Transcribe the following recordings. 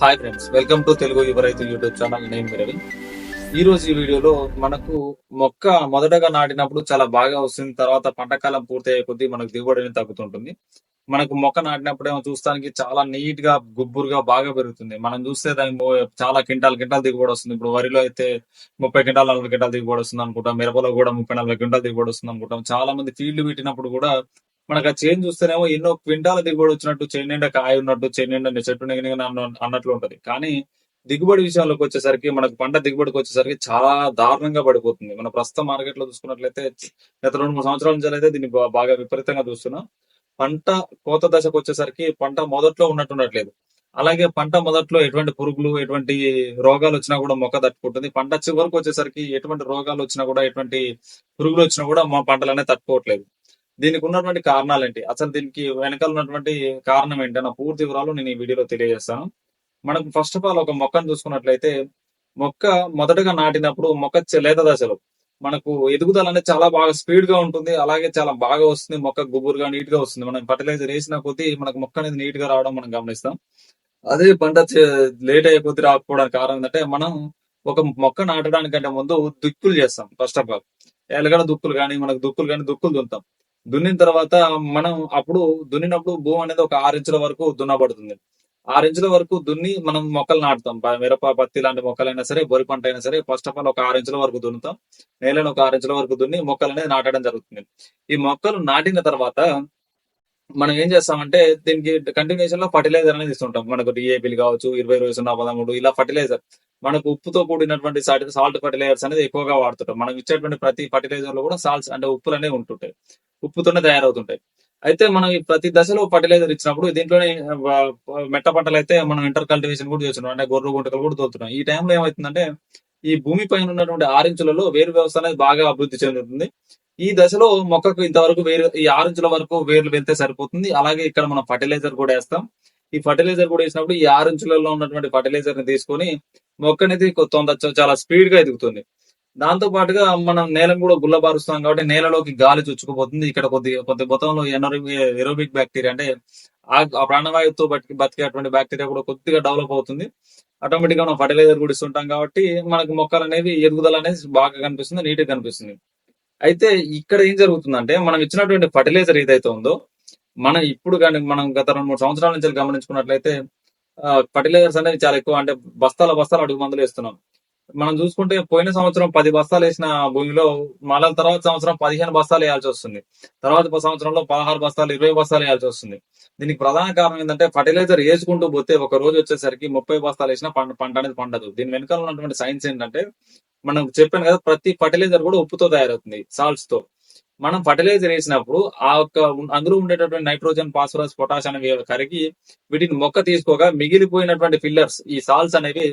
Hi friends welcome to Telugu Yuvaraithu YouTube channel నేను రవి ఈ రోజు ఈ వీడియోలో మనకు మొక్క మొదటగా నాటినప్పుడు చాలా బాగా వస్తుంది. తర్వాత పంట కాలం పూర్తయ్యే కొద్దీ మనకు దిగుబడి అనేది తగ్గుతుంటుంది. మనకు మొక్క నాటినప్పుడు ఏమో చూస్తానికి చాలా నీట్గా గుబ్బురుగా బాగా పెరుగుతుంది. మనం చూస్తే దానికి చాలా క్వింటాల్ క్వింటాల్ దిగుబడి వస్తుంది. ఇప్పుడు వరిలో అయితే ముప్పై క్వింటాల్ నలభై క్వింటాల్ దిగుబడి వస్తుంది అనుకుంటాం. మిరపలో కూడా ముప్పై నలభై క్వింటాల్ దిగుబడి వస్తుంది అనుకుంటాం. చాలా మంది ఫీల్డ్ పెట్టినప్పుడు కూడా మనకు ఆ చేంజ్ చూస్తేనేమో ఎన్నో క్వింటాల దిగుబడి వచ్చినట్టు చేను నిండా కాయ ఉన్నట్టు చేను నిండా చెట్టు అన్నట్లు ఉంటది. కానీ దిగుబడి విషయంలోకి వచ్చేసరికి మనకు పంట దిగుబడికి వచ్చేసరికి చాలా దారుణంగా పడిపోతుంది. మన ప్రస్తుత మార్కెట్లో చూసుకున్నట్లయితే గత రెండు మూడు సంవత్సరాల నుంచి అయితే దీన్ని బాగా విపరీతంగా చూస్తున్నాం. పంట కోత దశకు వచ్చేసరికి పంట మొదట్లో ఉన్నట్టు ఉండట్లేదు అలాగే పంట మొదట్లో ఎటువంటి పురుగులు ఎటువంటి రోగాలు వచ్చినా కూడా మొక్క తట్టుకుంటుంది. పంట చివరికి వచ్చేసరికి ఎటువంటి రోగాలు వచ్చినా కూడా ఎటువంటి పురుగులు వచ్చినా కూడా మా పంటలనే తట్టుకోవట్లేదు. దీనికి ఉన్నటువంటి కారణాలు ఏంటి అసలు దీనికి వెనకాల ఉన్నటువంటి కారణం ఏంటి అన్న పూర్తి వివరాలు నేను ఈ వీడియోలో తెలియజేస్తాను. మనకు ఫస్ట్ ఆఫ్ ఆల్ ఒక మొక్కను చూసుకున్నట్లయితే మొక్క మొదటగా నాటినప్పుడు మొక్క లేత దశలో మనకు ఎదుగుదల అనేది చాలా బాగా స్పీడ్గా ఉంటుంది. అలాగే చాలా బాగా వస్తుంది. మొక్క గుబురుగా నీట్గా వస్తుంది. మనం ఫర్టిలైజర్ వేసిన కొద్దీ మనకు మొక్క అనేది నీట్గా రావడం మనం గమనిస్తాం. అదే పంట లేట్ అయిపోతే రాకపోవడానికి కారణం ఏంటంటే మనం ఒక మొక్క నాటడానికంటే ముందు దుక్కులు చేస్తాం. ఫస్ట్ ఆఫ్ ఆల్ ఎలగడ దుక్కులు కానీ మనకు దుక్కులు కానీ దుక్కులు దున్నుతాం. దున్నిన తర్వాత మనం అప్పుడు దున్నినప్పుడు భూమి అనేది ఒక ఆరు ఇంచుల వరకు దున్నబడుతుంది. ఆరు ఇంచుల వరకు దున్ని మనం మొక్కలు నాటుతాం. మిరప పత్తి లాంటి మొక్కలైనా సరే వరి పంట అయినా సరే ఫస్ట్ ఆఫ్ ఆల్ ఒక ఆరు ఇంచుల వరకు దున్నుతాం. నేలను ఒక ఆరు ఇంచుల వరకు దున్ని మొక్కలు అనేది నాటడం జరుగుతుంది. ఈ మొక్కలు నాటిన తర్వాత మనం ఏం చేస్తామంటే దీనికి కంటిన్యూషన్లో ఫర్టిలైజర్ అనేది ఇస్తుంటాం. మనకు డిఏపీలు కావచ్చు ఇరవై ఇరవై సున్నా పదమూడు ఇలా ఫర్టిలైజర్ మనకు ఉప్పుతో కూడినటువంటి సాల్ట్ ఫర్టిలైజర్స్ అనేది ఎక్కువగా వాడుతుంటాం. మనం ఇచ్చేటువంటి ప్రతి ఫర్టిలైజర్లో కూడా సాల్ట్స్ అంటే ఉప్పులు అనేవి ఉంటుంటాయి. ఉప్పుతోనే తయారవుతుంటాయి. అయితే మనం ఈ ప్రతి దశలో ఫర్టిలైజర్ ఇచ్చినప్పుడు దీంట్లోనే మెట్ట పంటలు అయితే మనం ఇంటర్ కల్టివేషన్ కూడా చేస్తున్నాం. అంటే గొర్రె గుంటకలు కూడా తోలుతున్నాం. ఈ టైంలో ఏమవుతుందంటే ఈ భూమి పైన ఉన్నటువంటి ఆరించులలో వేరు వ్యవస్థ అనేది బాగా అభివృద్ధి చెందుతుంది. ఈ దశలో మొక్కకు ఇంతవరకు వేరు ఈ ఆరించుల వరకు వేర్లు వెళ్తే సరిపోతుంది. అలాగే ఇక్కడ మనం ఫర్టిలైజర్ కూడా వేస్తాం. ఈ ఫర్టిలైజర్ కూడా వేసినప్పుడు ఈ ఆరించులలో ఉన్నటువంటి ఫర్టిలైజర్ని తీసుకొని మొక్క అనేది తొందర చాలా స్పీడ్గా ఎదుగుతుంది. దాంతో పాటుగా మనం నేలను కూడా గుల్లబారుస్తాం కాబట్టి నేలలోకి గాలి చుచ్చుకుపోతుంది. ఇక్కడ కొద్ది కొద్ది మొత్తంలో ఎరోబిక్ బ్యాక్టీరియా అంటే ఆ ఆ ప్రాణవాయువుతో బతికి బతికేటువంటి బ్యాక్టీరియా కూడా కొద్దిగా డెవలప్ అవుతుంది. ఆటోమేటిక్గా మనం ఫర్టిలైజర్ కూడా ఇస్తుంటాం కాబట్టి మనకు మొక్కలు అనేవి ఎదుగుదల అనేది బాగా కనిపిస్తుంది నీట్గా కనిపిస్తుంది. అయితే ఇక్కడ ఏం జరుగుతుందంటే మనం ఇచ్చినటువంటి ఫర్టిలైజర్ ఏదైతే ఉందో మనం ఇప్పుడు కానీ మనం గత రెండు మూడు సంవత్సరాల నుంచి గమనించుకున్నట్లయితే ఫర్టిలైజర్స్ అనేవి చాలా ఎక్కువ అంటే బస్తాల బస్తాలు అడుగు మందులు వేస్తున్నాం. మనం చూసుకుంటే పోయిన సంవత్సరం పది బస్తాలు వేసిన భూమిలో మళ్ళీ తర్వాత సంవత్సరం పదిహేను బస్తాలు వేయాల్సి వస్తుంది. తర్వాత సంవత్సరంలో పదహారు బస్తాలు ఇరవై బస్తాలు వేయాల్సి వస్తుంది. దీనికి ప్రధాన కారణం ఏంటంటే ఫర్టిలైజర్ వేసుకుంటూ పోతే ఒక రోజు వచ్చేసరికి ముప్పై బస్తాలు వేసినా పంట పంట అనేది పండదు. దీని వెనకాల ఉన్నటువంటి సైన్స్ ఏంటంటే మనం చెప్పాను కదా ప్రతి ఫర్టిలైజర్ కూడా ఉప్పుతో తయారవుతుంది సాల్ట్స్తో. మనం ఫర్టిలైజర్ వేసినప్పుడు ఆ యొక్క అందులో ఉండేటటువంటి నైట్రోజన్ ఫాస్ఫరస్ పొటాష్ అనేవి కరిగి వీటిని మొక్క తీసుకోగా మిగిలిపోయినటువంటి ఫిల్లర్స్ ఈ సాల్ట్స్ అనేవి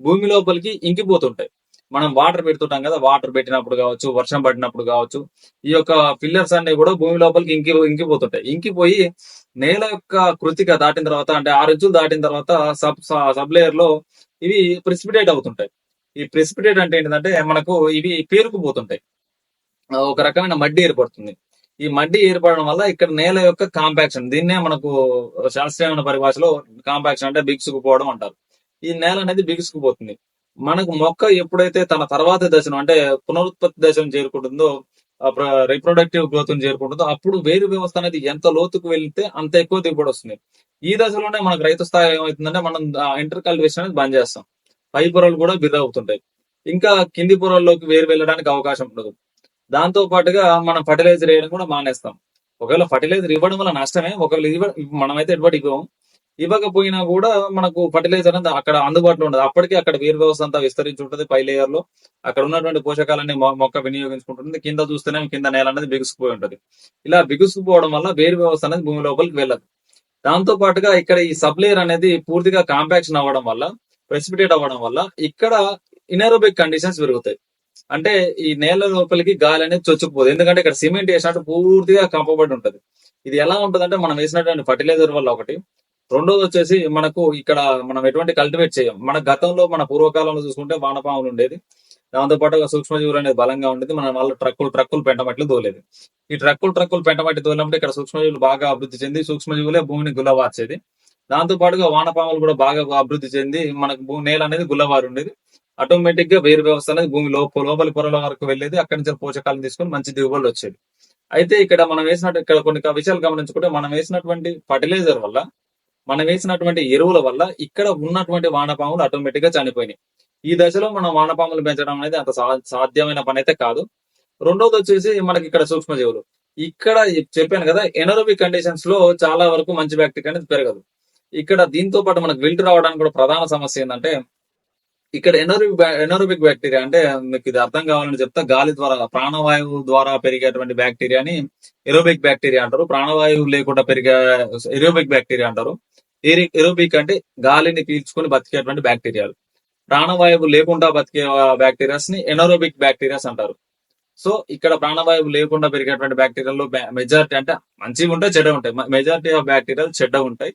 భూమి లోపలికి ఇంకిపోతుంటాయి. మనం వాటర్ పెడుతుంటాం కదా వాటర్ పెట్టినప్పుడు కావచ్చు వర్షం పడినప్పుడు కావచ్చు ఈ యొక్క ఫిల్లర్స్ అనేవి కూడా భూమి లోపలికి ఇంకి ఇంకిపోతుంటాయి. ఇంకిపోయి నేల యొక్క కృతిక దాటిన తర్వాత అంటే ఆరు ఇంచులు దాటిన తర్వాత సబ్ సబ్ లేయర్లో ఇవి ప్రిసిపిటేట్ అవుతుంటాయి. ఈ ప్రెసిపిటేట్ అంటే ఏంటంటే మనకు ఇవి పేరుకుపోతుంటాయి. ఒక రకమైన మడ్డి ఏర్పడుతుంది. ఈ మడ్డి ఏర్పడడం వల్ల ఇక్కడ నేల యొక్క కాంపాక్షన్ దీన్నే మనకు శాస్త్రీయమైన పరిభాషలో కాంపాక్షన్ అంటే బిగుసుకుపోవడం అంటారు. ఈ నేల అనేది బిగుసుకుపోతుంది. మనకు మొక్క ఎప్పుడైతే తన తర్వాత దశను అంటే పునరుత్పత్తి దశను చేరుకుంటుందో రిప్రొడక్టివ్ గ్రోత్ చేరుకుంటుందో అప్పుడు వేరు వ్యవస్థ అనేది ఎంత లోతుకు వెళ్తే అంత ఎక్కువ దిగుబడి వస్తుంది. ఈ దశలోనే మనకు రైతు స్థాయి ఏమవుతుందంటే మనం ఇంటర్ కల్టివేషన్ అనేది బంద్ చేస్తాం. పై పొరలు కూడా బిర్ర అవుతుంటాయి. ఇంకా కింది పొరల్లోకి వేరు వెళ్ళడానికి అవకాశం ఉండదు. దాంతో పాటుగా మనం ఫర్టిలైజర్ వేయడం కూడా మానేస్తాం. ఒకవేళ ఫర్టిలైజర్ ఇవ్వడం వల్ల నష్టమే ఒకవేళ ఇవ్వ మనమైతే ఎటువంటి ఇవ్వం ఇవ్వకపోయినా కూడా మనకు ఫర్టిలైజర్ అనేది అక్కడ అందుబాటులో ఉండదు. అప్పటికే అక్కడ వేరు వ్యవస్థ అంతా విస్తరించి ఉంటుంది పై లేయర్లో. అక్కడ ఉన్నటువంటి పోషకాలన్నీ మొక్క వినియోగించుకుంటుంది. కింద చూస్తేనే కింద నేల అనేది బిగుసుకుపోయి ఉంటుంది. ఇలా బిగుసుకుపోవడం వల్ల వేరు వ్యవస్థ అనేది భూమి లోపలికి వెళ్ళదు. దాంతో పాటుగా ఇక్కడ ఈ సబ్ లేయర్ అనేది పూర్తిగా కాంపాక్షన్ అవ్వడం వల్ల ప్రెసిపిటేట్ అవ్వడం వల్ల ఇక్కడ ఇనరోబిక్ కండిషన్స్ పెరుగుతాయి. అంటే ఈ నేల లోపలికి గాలి అనేది చొచ్చుకుపోదు. ఎందుకంటే ఇక్కడ సిమెంట్ వేసినట్టు పూర్తిగా కంపబడి ఉంటది. ఇది ఎలా ఉంటదంటే మనం వేసినటువంటి ఫర్టిలైజర్ వల్ల ఒకటి. రెండోది వచ్చేసి మనకు ఇక్కడ మనం ఎటువంటి కల్టివేట్ చేయం. మన గతంలో మన పూర్వకాలంలో చూసుకుంటే వానపాములు ఉండేది. దాంతో పాటుగా సూక్ష్మజీవులు అనేది బలంగా ఉండేది. మన వాళ్ళ ట్రక్కులు ట్రక్కులు పెంటమట్లు తోలేదు. ఈ ట్రక్కులు ట్రక్కులు పెంటమట్టి తోలినప్పుడు ఇక్కడ సూక్ష్మజీవులు బాగా అభివృద్ధి చెంది సూక్ష్మజీవులే భూమిని గులవార్చేది దాంతో పాటుగా వానపాములు కూడా బాగా అభివృద్ధి చెంది మనకు నేల అనేది గుల్లవారు ఉండేది. ఆటోమేటిక్గా వేరు వ్యవస్థ అనేది భూమి లోపల లోపలి పొరల వరకు వెళ్ళేది. అక్కడి నుంచి పోషకాలను తీసుకొని మంచి దిగుబడులు వచ్చేది అయితే ఇక్కడ మనం వేసినట్టు ఇక్కడ కొన్ని విషయాలు గమనించుకుంటే మనం వేసినటువంటి ఫర్టిలైజర్ వల్ల మనం వేసినటువంటి ఎరువుల వల్ల ఇక్కడ ఉన్నటువంటి వానపాములు ఆటోమేటిక్గా చనిపోయినాయి. ఈ దశలో మనం వానపాములు పెంచడం అనేది అంత సా- సాధ్యమైన పని అయితే కాదు. రెండోది వచ్చేసి మనకి ఇక్కడ సూక్ష్మజీవులు. ఇక్కడ చెప్పాను కదా ఎనరోబిక్ కండిషన్స్లో చాలా వరకు మంచి బ్యాక్టీరియా అనేది పెరగదు. ఇక్కడ దీంతో పాటు మనకు విల్ట్ రావడానికి కూడా ప్రధాన సమస్య ఏంటంటే ఇక్కడ ఎనోరిక్ ఎనోరోబిక్ బ్యాక్టీరియా అంటే మీకు ఇది అర్థం కావాలని చెప్తా గాలి ద్వారా ప్రాణవాయువు ద్వారా పెరిగేటువంటి బ్యాక్టీరియాని ఎరోబిక్ బ్యాక్టీరియా అంటారు. ప్రాణవాయువు లేకుండా పెరిగే ఎరోబిక్ బ్యాక్టీరియా అంటారు. ఎరోబిక్ అంటే గాలిని పీల్చుకొని బతికేటువంటి బ్యాక్టీరియాలు ప్రాణవాయువు లేకుండా బతికే బ్యాక్టీరియాస్ని ఎనోరోబిక్ బ్యాక్టీరియాస్ అంటారు. సో ఇక్కడ ప్రాణవాయువు లేకుండా పెరిగేటువంటి బ్యాక్టీరియాలో మెజారిటీ అంటే మంచిగా ఉంటాయి చెడ్డ ఉంటాయి మెజారిటీ ఆఫ్ బ్యాక్టీరియాలు చెడ్డ ఉంటాయి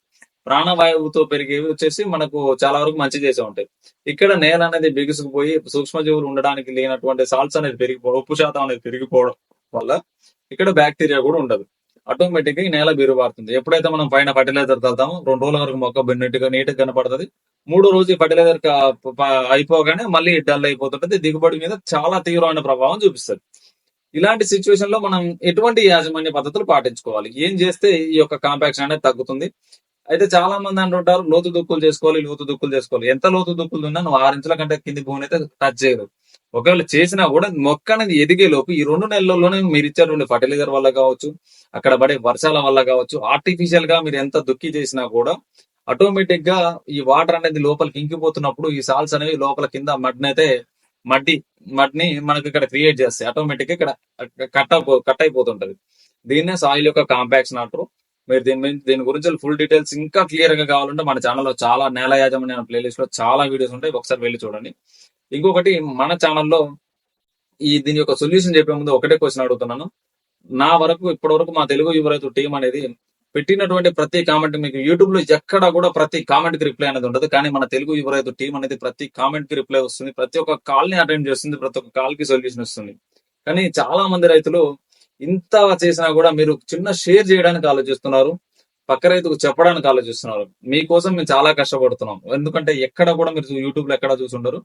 ప్రాణవాయువుతో పెరిగేవి వచ్చేసి మనకు చాలా వరకు మంచి చేసే ఉంటాయి. ఇక్కడ నేల అనేది బిగుసుకుపోయి సూక్ష్మజీవులు ఉండడానికి లేనటువంటి సాల్ట్స్ అనేది పెరిగిపోవడం ఉప్పు శాతం అనేది పెరిగిపోవడం వల్ల ఇక్కడ బ్యాక్టీరియా కూడా ఉండదు. ఆటోమేటిక్గా ఈ నేల బీరుబారుతుంది ఎప్పుడైతే మనం పైన ఫర్టిలైజర్ తల్తామో రెండు రోజుల వరకు మొక్క నీట్గా నీట్ కనపడుతుంది. మూడో రోజు ఫర్టిలైజర్ అయిపోగానే మళ్ళీ డల్ అయిపోతుంటది. దిగుబడి మీద చాలా తీవ్రమైన ప్రభావం చూపిస్తుంది. ఇలాంటి సిచ్యువేషన్లో మనం ఎటువంటి యాజమాన్య పద్ధతులు పాటించుకోవాలి? ఏం చేస్తే ఈ యొక్క కాంపాక్షన్ అనేది తగ్గుతుంది? అయితే చాలా మంది అంటుంటారు లోతు దుక్కులు చేసుకోవాలి లోతు దుక్కులు చేసుకోవాలి. ఎంత లోతు దుక్కులు ఉన్నా నువ్వు ఆరు ఇంచుల కంటే కింది భూమిని అయితే టచ్ చేయదు ఒకవేళ చేసినా కూడా మొక్క అనేది ఎదిగే లోపు ఈ రెండు నెలల్లోనే మీరు ఇచ్చేటువంటి ఫర్టిలైజర్ వల్ల కావచ్చు అక్కడ పడే వర్షాల వల్ల కావచ్చు ఆర్టిఫిషియల్గా మీరు ఎంత దుక్కి చేసినా కూడా ఆటోమేటిక్గా ఈ వాటర్ అనేది లోపలికి ఇంకిపోతున్నప్పుడు ఈ సాల్స్ అనేవి లోపల కింద మడ్ని అయితే మడ్డి మడ్ని మనకి ఇక్కడ క్రియేట్ చేస్తాయి. ఆటోమేటిక్గా ఇక్కడ కట్ కట్ అయిపోతుంటది. దీన్నే సాయిల్ యొక్క కాంపాక్షన్ అంటారు. మీరు దీని దీని గురించి ఫుల్ డీటెయిల్స్ ఇంకా క్లియర్గా కావాలంటే మన ఛానల్లో చాలా నేల యాజమాన్య ప్లేలిస్ట్లో చాలా వీడియోస్ ఉంటాయి. ఒకసారి వెళ్ళి చూడండి. ఇంకొకటి మన ఛానల్లో ఈ దీని యొక్క సొల్యూషన్ చెప్పే ముందు ఒకటే క్వశ్చన్ అడుగుతున్నాను. నా వరకు ఇప్పటి వరకు మా తెలుగు యువ రైతు టీం అనేది పెట్టినటువంటి ప్రతి కామెంట్ మీకు యూట్యూబ్లో ఎక్కడ కూడా ప్రతి కామెంట్కి రిప్లై అనేది ఉండదు. కానీ మన తెలుగు యువ రైతు టీం అనేది ప్రతి కామెంట్కి రిప్లై వస్తుంది. ప్రతి ఒక్క కాల్ని అటెండ్ చేస్తుంది. ప్రతి ఒక్క కాల్కి సొల్యూషన్ వస్తుంది. కానీ చాలా మంది రైతులు ఇంత చేసినా కూడా మీరు చిన్న షేర్ చేయడానికి ఆలోచిస్తున్నారు పక్క రైతుకు చెప్పడానికి ఆలోచిస్తున్నారు. మీకోసం మేము చాలా కష్టపడుతున్నాం. ఎందుకంటే ఎక్కడ కూడా మీరు యూట్యూబ్లో ఎక్కడ చూసుండరు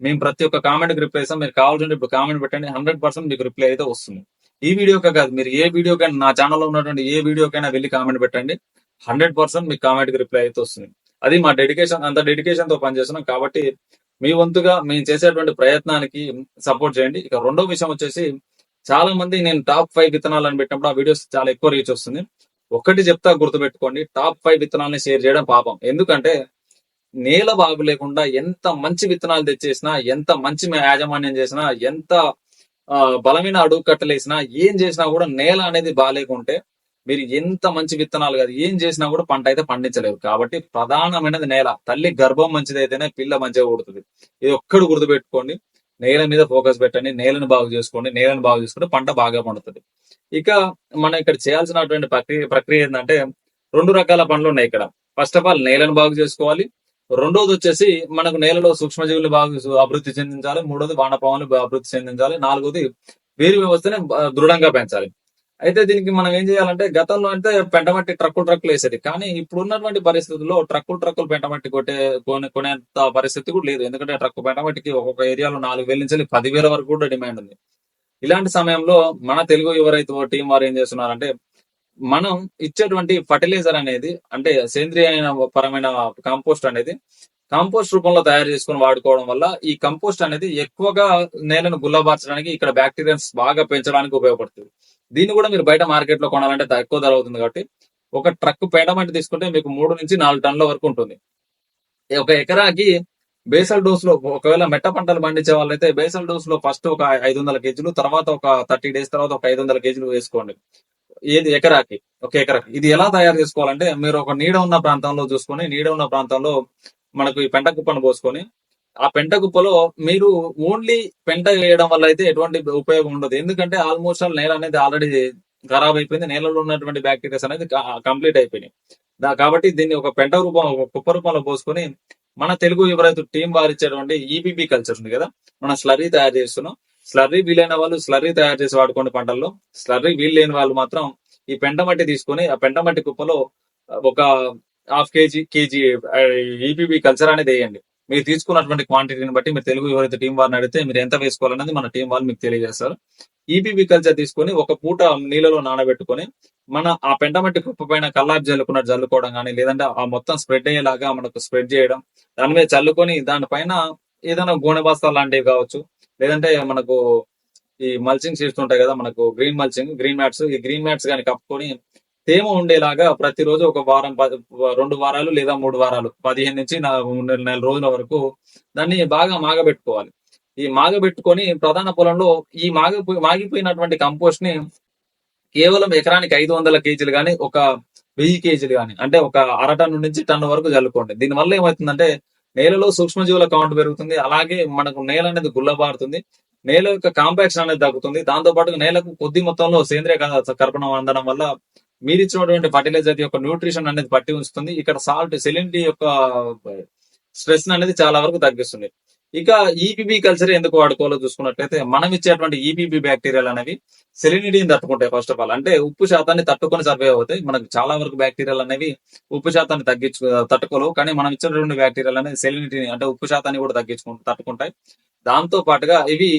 మేము ప్రతి ఒక్క కామెంట్కి రిప్లై ఇస్తాం. మీరు కావాల్సింటే ఇప్పుడు కామెంట్ పెట్టండి. హండ్రెడ్ పర్సెంట్ మీకు రిప్లై అయితే వస్తుంది. ఈ వీడియోకే కాదు మీరు ఏ వీడియోకైనా నా ఛానల్లో ఉన్నటువంటి ఏ వీడియోకైనా వెళ్ళి కామెంట్ పెట్టండి. హండ్రెడ్ పర్సెంట్ మీకు కామెంట్కి రిప్లై అయితే వస్తుంది. అది మా డెడికేషన్ అంత డెడికేషన్తో పనిచేస్తున్నాం కాబట్టి మీ వంతుగా మేము చేసేటువంటి ప్రయత్నానికి సపోర్ట్ చేయండి. ఇక రెండో విషయం వచ్చేసి చాలా మంది నేను టాప్ ఫైవ్ విత్తనాలు అని పెట్టినప్పుడు ఆ వీడియోస్ చాలా ఎక్కువ రీచ్ వస్తుంది. ఒకటి చెప్తా గుర్తుపెట్టుకోండి టాప్ ఫైవ్ విత్తనాలని షేర్ చేయడం పాపం. ఎందుకంటే నేల బాగు లేకుండా ఎంత మంచి విత్తనాలు తెచ్చేసినా ఎంత మంచి యాజమాన్యం చేసినా ఎంత బలమైన అడుగు కట్టలేసినా ఏం చేసినా కూడా నేల అనేది బాగాలేకుంటే మీరు ఎంత మంచి విత్తనాలు కాదు ఏం చేసినా కూడా పంట అయితే పండించలేరు. కాబట్టి ప్రధానమైనది నేల. తల్లి గర్భం మంచిదైతేనే పిల్ల మంచిగా పుడుతుంది. ఇది ఒక్కడు గుర్తుపెట్టుకోండి. నేల మీద ఫోకస్ పెట్టండి నేలను బాగు చేసుకోండి నేలను బాగు చేసుకుంటే పంట బాగా పండుతుంది. ఇక మనం ఇక్కడ చేయాల్సినటువంటి ప్రక్రియ ప్రక్రియ ఏంటంటే రెండు రకాల పనులు ఉన్నాయి ఇక్కడ. ఫస్ట్ ఆఫ్ ఆల్ నేలను బాగు చేసుకోవాలి. రెండోది వచ్చేసి మనకు నేలలో సూక్ష్మజీవులు బాగా అభివృద్ధి చెందించాలి. మూడోది వానపాములు అభివృద్ధి చెందించాలి. నాలుగోది వేరు వ్యవస్థని దృఢంగా పెంచాలి. అయితే దీనికి మనం ఏం చేయాలంటే గతంలో అంటే పెంటమట్టి ట్రక్కులు ట్రక్కులు వేసేది. కానీ ఇప్పుడు ఉన్నటువంటి పరిస్థితుల్లో ట్రక్కులు ట్రక్కులు పెంటమట్టి కొట్టే కొనే కొనేంత పరిస్థితి కూడా లేదు. ఎందుకంటే ట్రక్కు పెంటమట్టికి ఒక్కొక్క ఏరియాలో నాలుగు వేల నుంచి పదివేల వరకు కూడా డిమాండ్ ఉంది. ఇలాంటి సమయంలో మన తెలుగు ఎవరైతే టీం వారు ఏం చేస్తున్నారంటే మనం ఇచ్చేటువంటి ఫర్టిలైజర్ అనేది అంటే సేంద్రియ పరమైన కాంపోస్ట్ అనేది కాంపోస్ట్ రూపంలో తయారు చేసుకుని వాడుకోవడం వల్ల ఈ కంపోస్ట్ అనేది ఎక్కువగా నేలను గుల్లబార్చడానికి ఇక్కడ బ్యాక్టీరియాస్ బాగా పెంచడానికి ఉపయోగపడుతుంది. దీన్ని కూడా మీరు బయట మార్కెట్లో కొనాలంటే తక్కువ ధర అవుతుంది కాబట్టి ఒక ట్రక్ మట్టి తీసుకుంటే మీకు మూడు నుంచి నాలుగు టన్నుల వరకు ఉంటుంది. ఒక ఎకరాకి బేసల్ డోస్లో ఒకవేళ మెట్ట పంటలు పండించే వాళ్ళైతే బేసల్ డోస్లో ఫస్ట్ ఒక ఐదు వందల కేజీలు తర్వాత ఒక థర్టీ డేస్ తర్వాత ఒక ఐదు వందల కేజీలు వేసుకోండి. ఏది ఎకరాకి? ఒక ఎకరాకి. ఇది ఎలా తయారు చేసుకోవాలంటే మీరు ఒక నీడ ఉన్న ప్రాంతంలో చూసుకొని నీడ ఉన్న ప్రాంతంలో మనకు ఈ పెంట కుప్పను పోసుకొని ఆ పెంట కుప్పలో మీరు ఓన్లీ పెంట వేయడం వల్ల అయితే ఎటువంటి ఉపయోగం ఉండదు. ఎందుకంటే ఆల్మోస్ట్ ఆల్ నేల అనేది ఆల్రెడీ ఖరాబ్ అయిపోయింది. నేలలో ఉన్నటువంటి బ్యాక్టీరియాస్ అనేది కంప్లీట్ అయిపోయినాయి. దా- కాబట్టి దీన్ని ఒక పెంట రూపం ఒక కుప్ప రూపంలో పోసుకొని మన తెలుగు ఎవరైతే టీం వారు ఇచ్చేటువంటి ఈబీబీ కల్చర్ ఉంది కదా మనం స్లర్రీ తయారు చేస్తున్నాం. స్లర్రీ వీలైన వాళ్ళు స్లర్రీ తయారు చేసి వాడుకోండి పంటల్లో. స్లర్రీ వీలు లేని వాళ్ళు మాత్రం ఈ పెంట మట్టి తీసుకొని ఆ పెంట మట్టి కుప్పలో ఒక half KG KG EPB culture అనేది వేయండి. మీరు తీసుకున్నటువంటి క్వాంటిటీని బట్టి మీరు తెలుగు ఎవరైతే టీం వారిని అడిగితే మీరు ఎంత వేసుకోవాలనేది మన టీం వాళ్ళు మీకు తెలియజేస్తారు. ఈపీబీ కల్చర్ తీసుకొని ఒక పూట నీళ్ళలో నానబెట్టుకొని మన ఆ పెంటమట్టి కుప్ప పైన కల్లాపు జల్లుకున్నట్టు జల్లుకోవడం కానీ లేదంటే ఆ మొత్తం స్ప్రెడ్ అయ్యేలాగా మనకు స్ప్రెడ్ చేయడం దాని మీద చల్లుకొని దానిపైన ఏదైనా గోనె బస్తాలు లాంటివి కావచ్చు లేదంటే మనకు ఈ మల్చింగ్ షీట్స్ ఉంటాయి కదా మనకు గ్రీన్ మల్చింగ్ గ్రీన్ మ్యాట్స్ ఈ గ్రీన్ మ్యాట్స్ కానీ కప్పుకొని తేమ ఉండేలాగా ప్రతిరోజు ఒక వారం పది రెండు వారాలు లేదా మూడు వారాలు పదిహేను నుంచి నెల నెల రోజుల వరకు దాన్ని బాగా మాగబెట్టుకోవాలి. ఈ మాగబెట్టుకొని ప్రధాన పొలంలో ఈ మాగ మాగిపోయినటువంటి కంపోస్ట్ని కేవలం ఎకరానికి ఐదు వందల కేజీలు కానీ ఒక వెయ్యి కేజీలు కానీ అంటే ఒక అర టన్ను నుంచి టన్ను వరకు చల్లుకోండి. దీని వల్ల ఏమవుతుందంటే నేలలో సూక్ష్మజీవుల కౌంట్ పెరుగుతుంది అలాగే మనకు నేల అనేది గుల్లబారుతుంది నేల యొక్క కాంపాక్షన్ అనేది తగ్గుతుంది దాంతో పాటు నేలకు కొద్ది మొత్తంలో సేంద్రియ కర్పణం అందడం వల్ల మీరు ఇచ్చినటువంటి ఫర్టిలైజర్ యొక్క న్యూట్రిషన్ అనేది పట్టి ఉంచుతుంది. ఇక్కడ సాల్ట్ సెలినిటీ యొక్క స్ట్రెస్ అనేది చాలా వరకు తగ్గిస్తుంది. ఇక ఈపీబీ కల్చర్ ఎందుకు వాడుకోవాలో చూసుకున్నట్లయితే మనం ఇచ్చేటువంటి ఈపీబీ బ్యాక్టీరియాలు అనేవి సెలినిటీని తట్టుకుంటాయి ఫస్ట్ ఆఫ్ ఆల్ అంటే ఉప్పు శాతాన్ని తట్టుకొని సర్వే అవుతాయి. మనకు చాలా వరకు బ్యాక్టీరియాలు అనేవి ఉప్పు శాతాన్ని తగ్గించు తట్టుకోలేవు. కానీ మనం ఇచ్చినటువంటి బ్యాక్టీరియాలు అనేవి సెలినిటీని అంటే ఉప్పు శాతాన్ని కూడా తగ్గించుకు తట్టుకుంటాయి. దాంతో పాటుగా ఇవి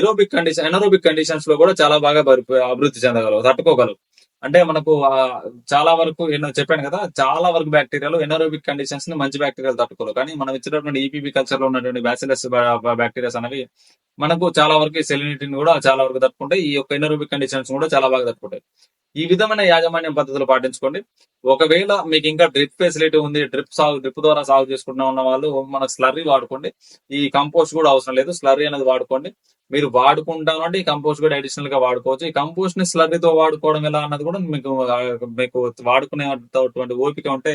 ఎరోబిక్ కండిషన్ ఎనరోబిక్ కండిషన్స్లో కూడా చాలా బాగా అభివృద్ధి చెందగలవు తట్టుకోగలవు. అంటే మనకు చాలా వరకు ఎన్నో చెప్పాను కదా చాలా వరకు బ్యాక్టీరియాలు ఎనరోబిక్ కండిషన్స్ని మంచి బ్యాక్టీరియాలు తట్టుకోలేవు. కానీ మనం ఇచ్చినటువంటి ఈపీబీ కల్చర్లో ఉన్నటువంటి బ్యాసిలస్ బ్యాక్టీరియాస్ అనేవి మనకు చాలా వరకు సెలినిటీని కూడా చాలా వరకు తట్టుకుంటాయి. ఈ యొక్క ఎనరోబిక్ కండిషన్స్ కూడా చాలా బాగా తట్టుకుంటాయి. ఈ విధమైన యాజమాన్యం పద్ధతులు పాటించుకోండి. ఒకవేళ మీకు ఇంకా డ్రిప్ ఫెసిలిటీ ఉంది డ్రిప్ సాగు డ్రిప్ ద్వారా సాగు చేసుకుంటా ఉన్న వాళ్ళు మన స్లర్రీ వాడుకోండి. ఈ కంపోస్ట్ కూడా అవసరం లేదు. స్లర్రీ అనేది వాడుకోండి. మీరు వాడుకుంటానంటే ఈ కంపోస్ట్ కూడా అడిషనల్గా వాడుకోవచ్చు. ఈ కంపోస్ట్ని స్లర్రీతో వాడుకోవడం ఎలా అన్నది కూడా మీకు మీకు వాడుకునేటువంటి ఓపిక ఉంటే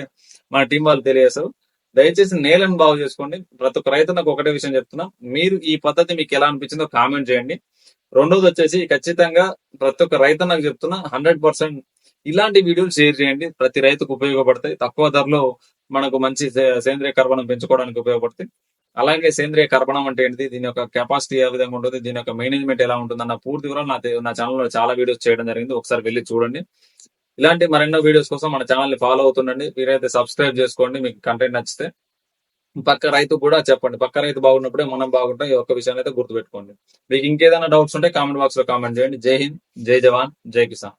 మన టీం వాళ్ళు తెలియజేస్తారు దయచేసి నేలను బాగు చేసుకోండి. ప్రతి ఒక్క రైతు నాకు ఒకటే విషయం చెప్తున్నా. మీరు ఈ పద్ధతి మీకు ఎలా అనిపించిందో కామెంట్ చేయండి. రెండోది వచ్చేసి ఖచ్చితంగా ప్రతి ఒక్క రైతు నాకు చెప్తున్నా హండ్రెడ్ పర్సెంట్ ఇలాంటి వీడియోలు షేర్ చేయండి. ప్రతి రైతుకు ఉపయోగపడతాయి. తక్కువ ధరలో మనకు మంచి సేంద్రియ కర్బనం పెంచుకోవడానికి ఉపయోగపడతాయి. అలాగే సేంద్రియ కర్పణం అంటే ఏంటిది? దీని యొక్క కెపాసిటీ ఏ విధంగా ఉంటుంది? దీని యొక్క మేనేజ్మెంట్ ఎలా ఉంటుంది? అన్న పూర్తి వివరాలు నా నా ఛానల్లో చాలా వీడియోస్ చేయడం జరిగింది. ఒకసారి వెళ్ళి చూడండి. ఇలాంటి మరెన్నో వీడియోస్ కోసం మన ఛానల్ని ఫాలో అవుతుండండి. మీరైతే సబ్స్క్రైబ్ చేసుకోండి. మీకు కంటెంట్ నచ్చితే. పక్క రైతు కూడా చెప్పండి. పక్క రైతు బాగున్నప్పుడే మనం బాగుంటాం. ఈ ఒక్క విషయాన్ని అయితే గుర్తుపెట్టుకోండి. మీకు ఇంకేదైనా డౌట్స్ ఉంటే కామెంట్ బాక్స్లో కామెంట్ చేయండి. జై హింద్. జై జవాన్. జై కిసాన్.